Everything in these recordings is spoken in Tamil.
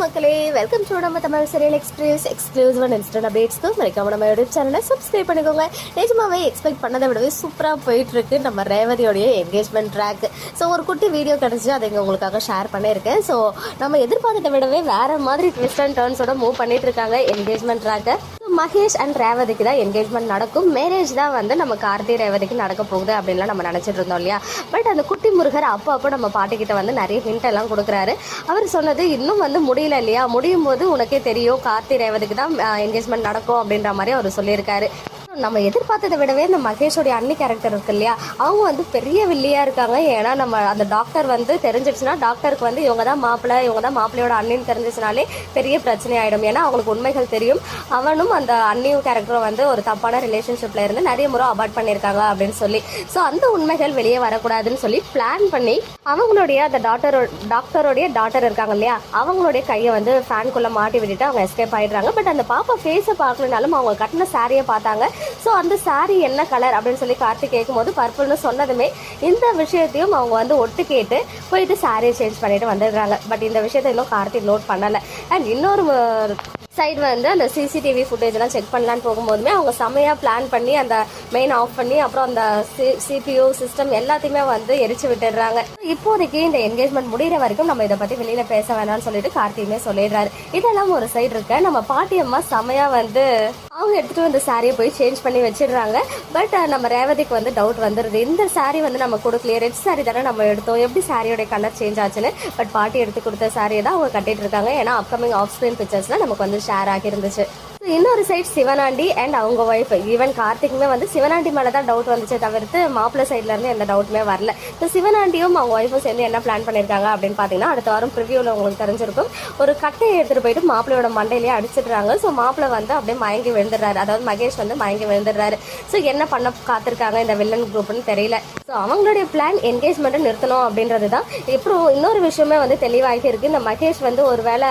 மக்களே வெல்கம் டு நம்ம Tamil serial express exclusive and instant அப்டேட்ஸ்க்கு மறக்காம நம்ம யூடியூப் சேனலை சப்ஸ்கிரைப் பண்ணிக்கோங்க. நிஜமாவே எக்ஸ்பெக்ட் பண்ணதை விடவே சூப்பராக போயிட்டுருக்கு நம்ம ரேவதியோடைய என்கேஜ்மெண்ட் ட்ராக் ஸோ ஒரு குட்டி வீடியோ கிடச்சி அதை இங்கே உங்களுக்காக ஷேர் பண்ணியிருக்கேன். ஸோ நம்ம எதிர்பார்த்ததை விடவே வேறு மாதிரி ட்விஸ்ட் அண்ட் டேர்ன்ஸோட மூவ் பண்ணிட்டு இருக்காங்க என்கேஜ்மெண்ட் ட்ராக்கை மகேஷ் அண்ட் ரேவதிக்கு தான் என்கேஜ்மெண்ட் நடக்கும். மேரேஜ் தான் வந்து நம்ம கார்த்தி ரேவதிக்கு நடக்க போகுது அப்படின்லாம் நம்ம நினச்சிட்டு இருந்தோம் இல்லையா? பட் அந்த குட்டி முருகர் அப்போ அப்போ நம்ம பாட்டிக்கிட்ட வந்து நிறைய ஹிண்ட் எல்லாம் கொடுக்குறாரு. அவர் சொன்னது இன்னும் வந்து முடியல இல்லையா? முடியும் போது உனக்கே தெரியும் கார்த்தி ரேவதிக்கு தான் என்கேஜ்மெண்ட் நடக்கும் அப்படின்ற மாதிரி அவர் சொல்லியிருக்காரு. நம்ம எதிர்பார்த்ததை விடவே இந்த மகேஷோடைய அண்ணி கேரக்டர் இருக்கு இல்லையா? அவங்க வந்து பெரிய வில்லியா இருக்காங்க. ஏன்னா நம்ம அந்த டாக்டர் வந்து தெரிஞ்சிடுச்சுன்னா டாக்டருக்கு வந்து இவங்க தான் மாப்பிள்ளை இவங்க தான் மாப்பிள்ளையோட அண்ணின்னு தெரிஞ்சிச்சுனாலே பெரிய பிரச்சனை ஆயிடும். ஏன்னா அவங்களுக்கு உண்மைகள் தெரியும். அவனும் அந்த அண்ணியும் கேரக்டரும் வந்து ஒரு தப்பான ரிலேஷன்ஷிப்ல இருந்து நிறைய முறை அபார்ட் பண்ணியிருக்காங்க அப்படின்னு சொல்லி. ஸோ அந்த உண்மைகள் வெளியே வரக்கூடாதுன்னு சொல்லி பிளான் பண்ணி அவங்களுடைய அந்த டாக்டரோ டாக்டருடைய டாக்டர் இருக்காங்க இல்லையா? அவங்களுடைய கையை வந்து ஃபேன்குள்ளே மாட்டி விட்டுட்டு அவங்க எஸ்கேப் ஆயிடுறாங்க. பட் அந்த பாப்பா ஃபேஸை பார்க்கலனாலும் அவங்க கட்டின சாரியை பார்த்தாங்க. ஸோ அந்த சாரி என்ன கலர் அப்படின்னு சொல்லி கார்த்திக் கேட்கும்போது பர்பிள்னு சொன்னதுமே இந்த விஷயத்தையும் அவங்க வந்து ஒட்டு கேட்டு போயிட்டு சாரியை சேஞ்ச் பண்ணிட்டு வந்துடுறாங்க. பட் இந்த விஷயத்தை இன்னும் கார்த்திக் நோட் பண்ணலை. அண்ட் இன்னொரு சைடு வந்து அந்த சிசிடிவி ஃபுட்டேஜ்லாம் செக் பண்ணலான்னு போகும்போதுமே அவங்க செமையாக பிளான் பண்ணி அந்த மெயின் ஆஃப் பண்ணி அப்புறம் அந்த சி சிபியூ சிஸ்டம் எல்லாத்தையுமே வந்து எரிச்சு விட்டுடுறாங்க. இப்போதைக்கு இந்த என்கேஜ்மெண்ட் முடிகிற வரைக்கும் நம்ம இதை பற்றி வெளியில் பேச வேணாம்னு சொல்லிட்டு கார்த்தியுமே சொல்லிடுறாரு. இதெல்லாம் ஒரு சைடு இருக்க. நம்ம பாட்டியம்மா செமையாக வந்து அவங்க எடுத்துகிட்டு வந்த சாரியை போய் சேஞ்ச் பண்ணி வச்சிடுறாங்க. பட் நம்ம ரேவதிக்கு வந்து டவுட் வந்துடுது இந்த சாரி வந்து நம்ம கொடுக்கலையே. ரெட் சாரி தானே நம்ம எடுத்தோம். எப்படி சாரியோடைய கலர் சேஞ்ச் ஆச்சுன்னு? பட் பாட்டி எடுத்து கொடுத்த சாரியை தான் அவங்க கட்டிட்டு இருக்காங்க. ஏன்னா அப்கமிங் ஆஃப் ஸ்க்ரீன் பிக்சர்ஸ்லாம் நமக்கு வந்து ஷேர் ஆகியிருந்துச்சு இன்னொரு சைட் சிவனாண்டி அண்ட் அவங்க ஒய்ஃப் ஈவன் கார்த்திக்குமே வந்து சிவனாண்டி மேலே தான் டவுட் வந்துச்சே தவிர்த்து மாப்பிள்ளை சைட்லேருந்து எந்த டவுட்டுமே வரல. ஸோ சிவனாண்டியும் அவங்க ஒய்ஃபும் சேர்ந்து என்ன பிளான் பண்ணியிருக்காங்க அப்படின்னு பார்த்தீங்கன்னா அடுத்த வாரம் ப்ரிவியூவில் உங்களுக்கு தெரிஞ்சிருக்கும். ஒரு கட்டையை எடுத்துகிட்டு போயிட்டு மாப்பிள்ளையோட மண்டையிலேயே அடிச்சிடுறாங்க. ஸோ மாப்பிள்ளை வந்து அப்படியே மயங்கி விழுந்துடுறாரு. அதாவது மகேஷ் வந்து மயங்கி விழுந்துடுறாரு. ஸோ என்ன பண்ண காத்திருக்காங்க இந்த வில்லன் குரூப்னு தெரியல. ஸோ அவங்களுடைய பிளான் என்கேஜ்மெண்ட்டை நிறுத்தணும் அப்படின்றது தான் இப்போ இன்னொரு விஷயமே வந்து தெளிவாகிட்டு இருக்குது இந்த மகேஷ் வந்து ஒரு வேளை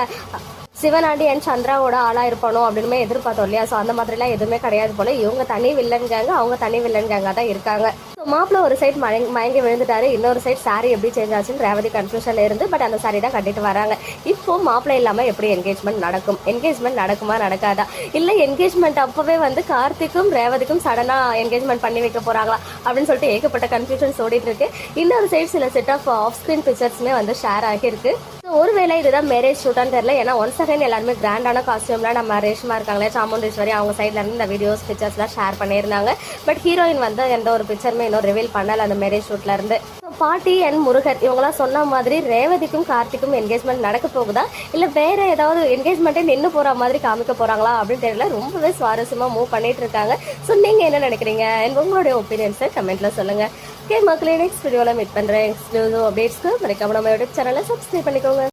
சிவனாண்டி அண்ட் சந்திராவோட ஆளா இருப்பானோ அப்படின்னு எதிர்பார்த்தோம் இல்லையா? ஸோ அந்த மாதிரிலாம் எதுவுமே கிடையாது போல. இவங்க தனி வில்லன் கேங்க அவங்க தனி வில்லன்காங்க தான் இருக்காங்க. ஸோ மாப்பிள்ள ஒரு சைட் மயங்கி மயங்கி விழுந்துட்டாரு. இன்னொரு சைட் சாரி எப்படி சேஞ்ச் ஆச்சுன்னு ரேவதி கன்ஃபியூஷன்ல இருந்து பட் அந்த சாரி தான் கட்டிட்டு வராங்க. இப்போ மாப்பிள்ளை இல்லாம எப்படி என்கேஜ்மெண்ட் நடக்கும்? என்கேஜ்மெண்ட் நடக்குமா நடக்காதா? இல்ல என்கேஜ்மெண்ட் அப்பவே வந்து கார்த்திக்கும் ரேவதிக்கும் சடனா என்கேஜ்மெண்ட் பண்ணி வைக்க போறாங்களா? அப்படின்னு சொல்லிட்டு ஏகப்பட்ட கன்ஃபியூஷன்ஸ் ஓடிட்டு இருக்கு. இன்னொரு சைட் சில செட் ஆஃப் ஆஃப் ஸ்கிரீன் பிக்சர்ஸ்மே வந்து ஷேர் ஆகியிருக்கு. ஒருவேளை இதுதான் மேரேஜ் ஷூட்டான்னு தெரியல. ஏன்னா ஒன் செகண்ட் எல்லாருமே கிராண்டான காஸ்டியூம்லாம் நம்ம ரேஷ்மா இருக்காங்களே சாமுண்டீஸ்வரி அவங்க சைட்ல இருந்து இந்த வீடியோஸ் பிக்சர்ஸ்லாம் ஷேர் பண்ணியிருந்தாங்க. பட் ஹீரோயின் வந்து எந்த ஒரு பிக்சருமே இன்னும் ரிவீல் பண்ணல அந்த மேரேஜ் ஷூட்ல இருந்து. பாட்டி அண்ட் முருகர் இவங்களாம் சொன்ன மாதிரி ரேவதிக்கும் கார்த்திக்கும் என்கேஜ்மெண்ட் நடக்க போகுதா? இல்லை வேற ஏதாவது என்கேஜ்மெண்ட்டே நின்று போகிற மாதிரி காமிக்க போகிறாங்களா அப்படின்னு தெரியல. ரொம்பவே சுவாரஸ்யமாக மூவ் பண்ணிட்டு இருக்காங்க. ஸோ நீங்கள் என்ன நினைக்கிறீங்க? என் உங்களுடைய ஒப்பீனியன்ஸை கமெண்ட்டில் சொல்லுங்க. ஓகே மக்களே நெக்ஸ்ட் வீடியோவில் மீட் பண்ணுறேன் எக்ஸ்க்ளூசிவ் அப்டேட்ஸ்க்கு மறக்காம நம்ம யூடியூப் சேனலை சப்ஸ்கிரைப் பண்ணிக்கோங்க.